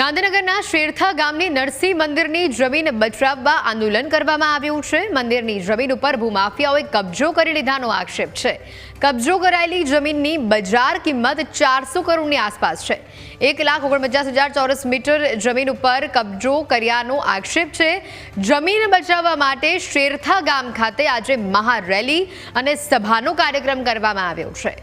ગાંધીનગરના શેરથા ગામની નરસિંહ મંદિરની જમીન બચાવવા આંદોલન કરવામાં આવ્યું છે. મંદિરની જમીન ઉપર ભૂમાફિયાઓએ કબજો કરી લીધાનો આક્ષેપ છે. કબજો કરાયેલી જમીનની બજાર કિંમત ચારસો કરોડની આસપાસ છે. એક લાખ ઓગણપચાસ હજાર ચોરસ મીટર જમીન ઉપર કબજો કર્યાનો આક્ષેપ છે. જમીન બચાવવા માટે શેરથા ગામ ખાતે આજે મહારેલી અને સભાનો કાર્યક્રમ કરવામાં આવ્યો છે.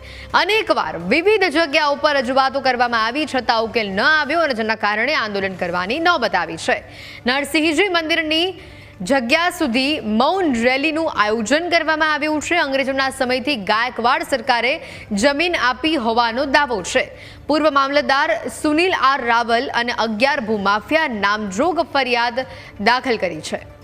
અનેકવાર વિવિધ જગ્યાઓ પર રજૂઆતો કરવામાં આવી છતાં ઉકેલ ન આવ્યો અને જેના કારણે આંદોલન કરવાની નોબત આવી છે. નરસિંહજી મંદિરની જગ્યા સુધી મૌન રેલીનું આયોજન કરવામાં આવ્યું છે. અંગ્રેજોના સમયથી ગાયકવાડ સરકારે જમીન આપી હોવાનો દાવો છે. પૂર્વ મામલતદાર સુનિલ આર રાવલ અને અગિયાર ભૂમાફિયા નામજોગ ફરિયાદ દાખલ કરી છે.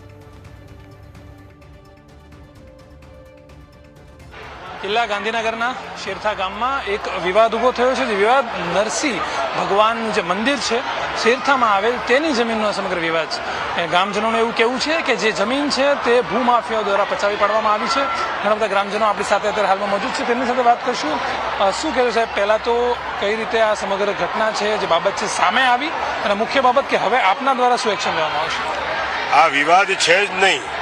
કિલ્લા ગાંધીનગરના શેરથા ગામમાં એક વિવાદ ઊભો થયો છે. જે વિવાદ નરસિંહ ભગવાન જે મંદિર છે, શેરથામાં આવેલ તેની જમીનનો સમગ્ર વિવાદ છે. ગ્રામજનોનું એવું કહેવું છે કે જે જમીન છે તે ભૂમાફિયાઓ દ્વારા પચાવી પાડવામાં આવી છે. ઘણા બધા ગ્રામજનો આપણી સાથે અત્યારે હાલમાં મોજૂદ છે. તેમની સાથે વાત કરશું. શું કહેવું સાહેબ, પહેલાં તો કઈ રીતે આ સમગ્ર ઘટના છે, જે બાબત છે, સામે આવી? અને મુખ્ય બાબત કે હવે આપના દ્વારા શું એક્શન લેવામાં આવશે? આ વિવાદ છે જ નહીં.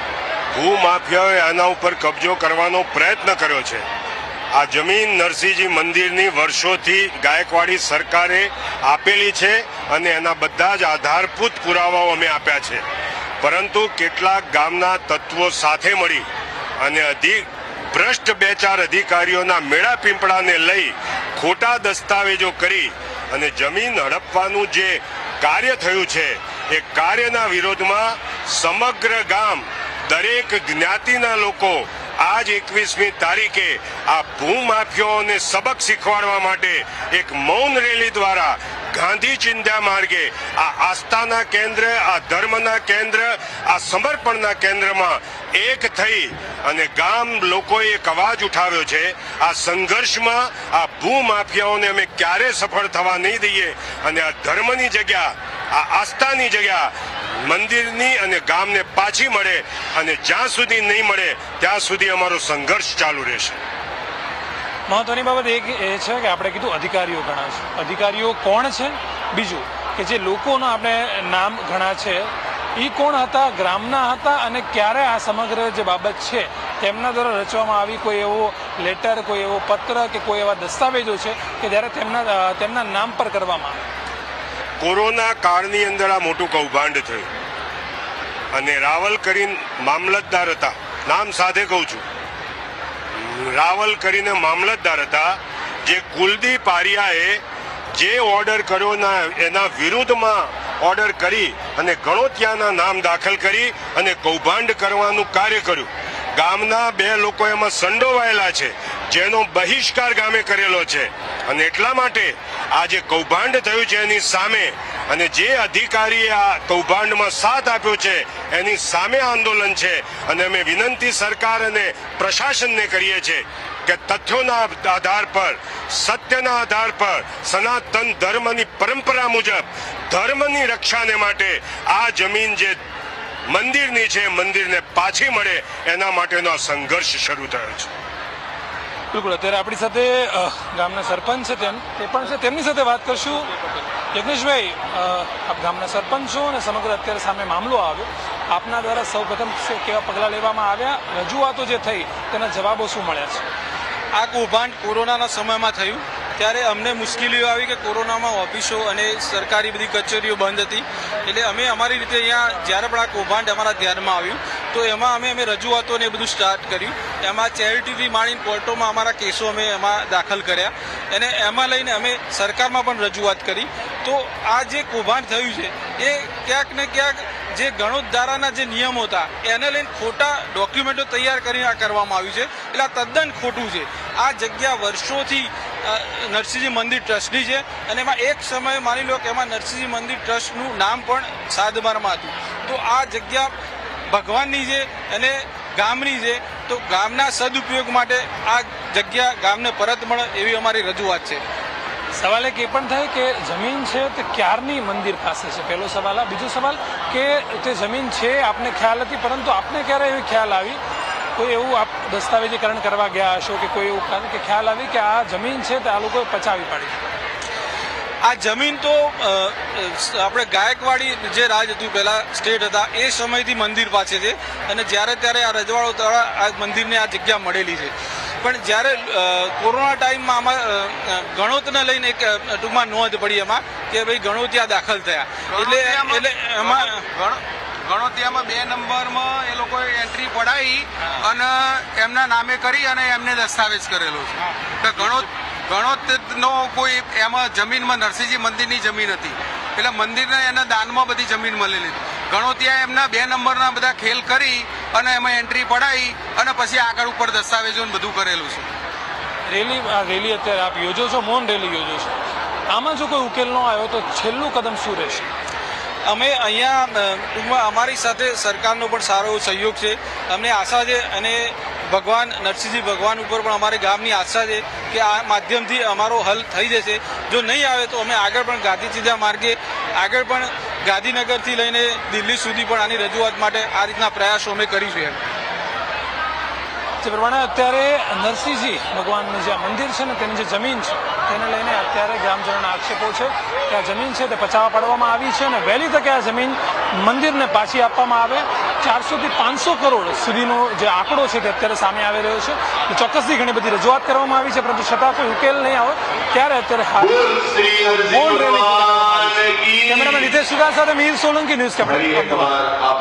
ભૂમાફિયાઓએ આના ઉપર કબજો કરવાનો પ્રયત્ન કર્યો છે. આ જમીન નરસિંહજી મંદિરની વર્ષોથી ગાયકવાડી સરકારે આપેલી છે અને એના બધા જ આધારભૂત પુરાવાઓ અમે આપ્યા છે. પરંતુ કેટલાક ગામના તત્વો સાથે મળી અને અધિક ભ્રષ્ટ બે ચાર અધિકારીઓના મેળા પીંપળાને લઈ ખોટા દસ્તાવેજો કરી અને જમીન હડપવાનું જે કાર્ય થયું છે, એ કાર્યના વિરોધમાં સમગ્ર ગામ દરેક જ્ઞાતિના લોકો આજ એકવીસમી તારીખે આ ભૂમાફિયાઓને સબક શીખવાડવા માટે એક મૌન રેલી દ્વારા ગાંધી ચિંધ્યા માર્ગે આ આસ્થાના કેન્દ્ર, આ ધર્મના કેન્દ્ર, આ સમર્પણના કેન્દ્રમાં એક થઈ અને ગામ લોકોએ એક અવાજ ઉઠાવ્યો છે, આ સંઘર્ષમાં આ ભૂમાફિયાઓને અમે ક્યારે સફળ થવા નહીં દઈએ અને આ ધર્મની જગ્યા, આ આસ્થાની જગ્યા મંદિરની અને ગામને પાછી મળે અને જ્યાં સુધી નહીં મળે, ત્યાં સુધી અમારો સંઘર્ષ ચાલુ રહેશે. મહત્વની બાબત એક એ છે કે આપણે કીધું અધિકારીઓ ઘણા છે. અધિકારીઓ કોણ છે? બીજું કે જે લોકોનો આપણે નામ ઘણા છે એ કોણ હતા, ગ્રામના હતા અને ક્યારે આ સમગ્ર જે બાબત છે, તેમના દ્વારા રચવામાં આવી કોઈ એવો લેટર કોઈ એવો પત્ર કે કોઈ એવા દસ્તાવેજો છે કે જ્યારે તેમના તેમના નામ પર કરવામાં આવે? કોરોના કાળની અંદર આ મોટું કૌભાંડ થયું અને રાવલ કરીને મામલતદાર હતા. નામ સાથે કહું છું. રાવલ કરીને મામલતદાર હતા, જે કુલદીપ આર્યાએ જે ઓર્ડર કર્યો ના, એના વિરુદ્ધમાં ઓર્ડર કરી અને ગણોતિયાના નામ દાખલ કરી અને કૌભાંડ કરવાનું કાર્ય કર્યું. ગામના બે લોકો એમાં સંડોવાયેલા છે, જેનો બહિષ્કાર ગામે કરેલો છે. અને એટલા માટે આ જે કૌભાંડ થયું છે એની સામે. અને જે અધિકારીએ આ કૌભાંડમાં સાથ આપ્યો છે, એની સામે આંદોલન છે. અને અમે વિનંતી સરકાર અને પ્રશાસનને કરીએ છીએ કે તથ્યોના આધાર પર, સત્યના આધાર પર, સનાતન ધર્મની પરંપરા મુજબ, ધર્મની રક્ષાને માટે આ જમીન જે મંદિરની છે મંદિરને પાછી મળે એના માટેનો આ સંઘર્ષ શરૂ થયો છે. બિલકુલ અત્યારે આપણી સાથે ગામના સરપંચ છે તેમ તે પણ છે. તેમની સાથે વાત કરશું. યજ્ઞેશભાઈ આપ ગામના સરપંચ છો અને સમગ્ર અત્યારે સામે મામલો આવ્યો. આપના દ્વારા સૌ પ્રથમ કેવા પગલાં લેવામાં આવ્યા? રજૂઆતો જે થઈ તેના જવાબો શું મળ્યા છે? આ કૌભાંડ કોરોનાના સમયમાં થયું. ત્યારે અમને મુશ્કેલીઓ આવી કે કોરોનામાં ઓફિસો અને સરકારી બધી કચેરીઓ બંધ હતી. એટલે અમે અમારી રીતે અહીંયા જ્યારે પણ આ કૌભાંડ અમારા ધ્યાનમાં આવ્યું, તો એમાં અમે અમે રજૂઆતો ને એ બધું સ્ટાર્ટ કર્યું. એમાં ચેરિટીથી માંડીને કોર્ટોમાં અમારા કેસો અમે એમાં દાખલ કર્યા. અને એમાં લઈને અમે સરકારમાં પણ રજૂઆત કરી. તો આ જે કૌભાંડ થયું છે, એ ક્યાંક ને ક્યાંક જે ગણોદ્ધારાના જે નિયમો હતા, એને લઈને ખોટા ડોક્યુમેન્ટો તૈયાર કરીને આ કરવામાં આવ્યું છે. એટલે આ તદ્દન ખોટું છે. આ જગ્યા વર્ષોથી નરસિંહજી મંદિર ટ્રસ્ટની છે અને એમાં એક સમયે માની લો કે એમાં નરસિંહજી મંદિર ટ્રસ્ટનું નામ પણ સાદબારમાં હતું. તો આ જગ્યા ભગવાનની છે અને ગામની છે. તો ગામના સદુપયોગ માટે આ જગ્યા ગામને પરત મળે એવી અમારી રજૂઆત છે. સવાલ એક એ પણ થાય કે જમીન છે તે ક્યારની મંદિર પાસે છે? પહેલો સવાલ. આ બીજો સવાલ કે તે જમીન છે આપને ખ્યાલ હતી પરંતુ આપને ક્યારે એવી ખ્યાલ આવી કોઈ એવું આપ દસ્તાવેજીકરણ કરવા ગયા હશો કે કોઈ એવું કારણ કે ખ્યાલ આવી કે આ જમીન છે તે આ લોકોએ પચાવી પાડી. આ જમીન તો આપણે ગાયકવાડી જે રાજ હતું પહેલાં સ્ટેટ હતા એ સમયથી મંદિર પાસે છે અને જ્યારે ત્યારે આ રજવાડો દ્વારા આ મંદિરને આ જગ્યા મળેલી છે. પણ જ્યારે કોરોના ટાઈમમાં આમાં ગણોતને લઈને એક ટૂંકમાં નોંધ પડી એમાં કે ભાઈ ગણોતિયા દાખલ થયા. એટલે એટલે એમાં ગણોતિયામાં બે નંબરમાં એ લોકોએ એન્ટ્રી પડાવી અને એમના નામે કરી અને એમને દસ્તાવેજ કરેલો છે. તો ઘણો ગણોતનો કોઈ એમાં જમીનમાં નરસિંહજી મંદિરની જમીન હતી. એટલે મંદિરને એના દાનમાં બધી જમીન મળેલી હતી ગણોતિયા એમના બે નંબરના બધા ખેલ કરી અને એમાં એન્ટ્રી પડાવી અને પછી આગળ ઉપર દસ્તાવેજો બધું કરેલું છે. રેલી આ રેલી અત્યારે આપ યોજો છો? મૌન રેલી યોજો છો? આમાં જો કોઈ ઉકેલ ન આવ્યો તો છેલ્લું કદમ શું રહેશે? અમે અહીંયા ટૂંકમાં અમારી સાથે સરકારનો પણ સારો સહયોગ છે. અમને આશા છે અને ભગવાન, નરસિંહજી ભગવાન ઉપર પણ અમારે ગામની આશા છે કે આ માધ્યમથી અમારો હલ થઈ જશે. જો નહીં આવે તો અમે આગળ પણ ગાંધી સીધા માર્ગે, આગળ પણ ગાંધીનગરથી લઈને દિલ્હી સુધી પણ આની રજૂઆત માટે આ રીતના પ્રયાસો અમે કરીશું એમ. જે પ્રમાણે અત્યારે નરસિંહજી ભગવાનનું જે આ મંદિર છે ને તેની જે જમીન છે તેને લઈને અત્યારે ગ્રામજનોના આક્ષેપો છે કે આ જમીન છે તે પચાવવા પાડવામાં આવી છે અને વહેલી તકે આ જમીન મંદિરને પાછી આપવામાં આવે. ચારસોથી પાંચસો કરોડ સુધીનો જે આંકડો છે તે અત્યારે સામે આવી રહ્યો છે. તો ચોક્કસથી ઘણી બધી રજૂઆત કરવામાં આવી છે પરંતુ છતાં કોઈ ઉકેલ નહીં આવે. ત્યારે અત્યારે હાલ કેમેરામેન રિતેશ સુગા સાથે મીર સોલંકી ન્યૂઝ કેમેરા